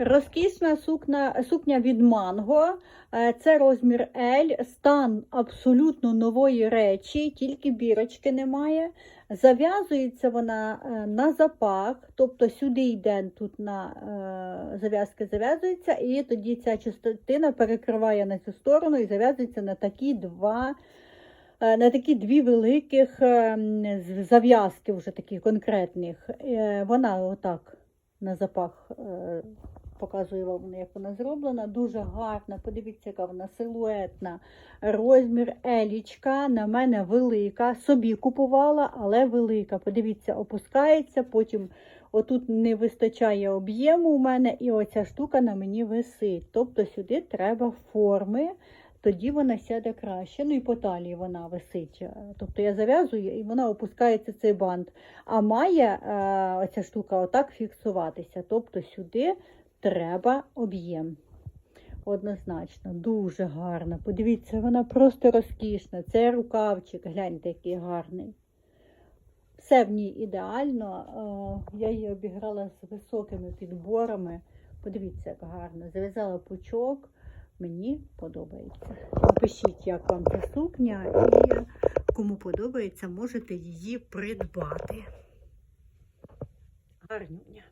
Розкішна сукня, сукня від Манго. Е, Це розмір L, стан абсолютно нової речі, тільки бірочки немає. Зав'язується вона е, на запах, тобто сюди йде тут на е, зав'язки зав'язується, і тоді ця частина перекриває на цю сторону і зав'язується на такі два. На такі дві великих зав'язки вже таких конкретних. Вона отак на запах показую вам, як вона зроблена. Дуже гарна. Подивіться, яка вона силуетна. Розмір елічка на мене велика. Собі купувала, але велика. Подивіться, опускається, потім отут не вистачає об'єму у мене, і оця штука на мені висить. Тобто сюди треба форми. Тоді вона сяде краще. Ну і по талії вона висить. Тобто я зав'язую і вона опускається цей бант. А має е, оця штука отак фіксуватися. Тобто сюди треба об'єм. Однозначно, дуже гарна. Подивіться, вона просто розкішна. Це рукавчик, гляньте, який гарний. Все в ній ідеально. Я її обіграла з високими підборами. Подивіться, як гарно. Зав'язала пучок. Мені подобається. Напишіть, як вам ця сукня, і кому подобається, можете її придбати. Гарнюня.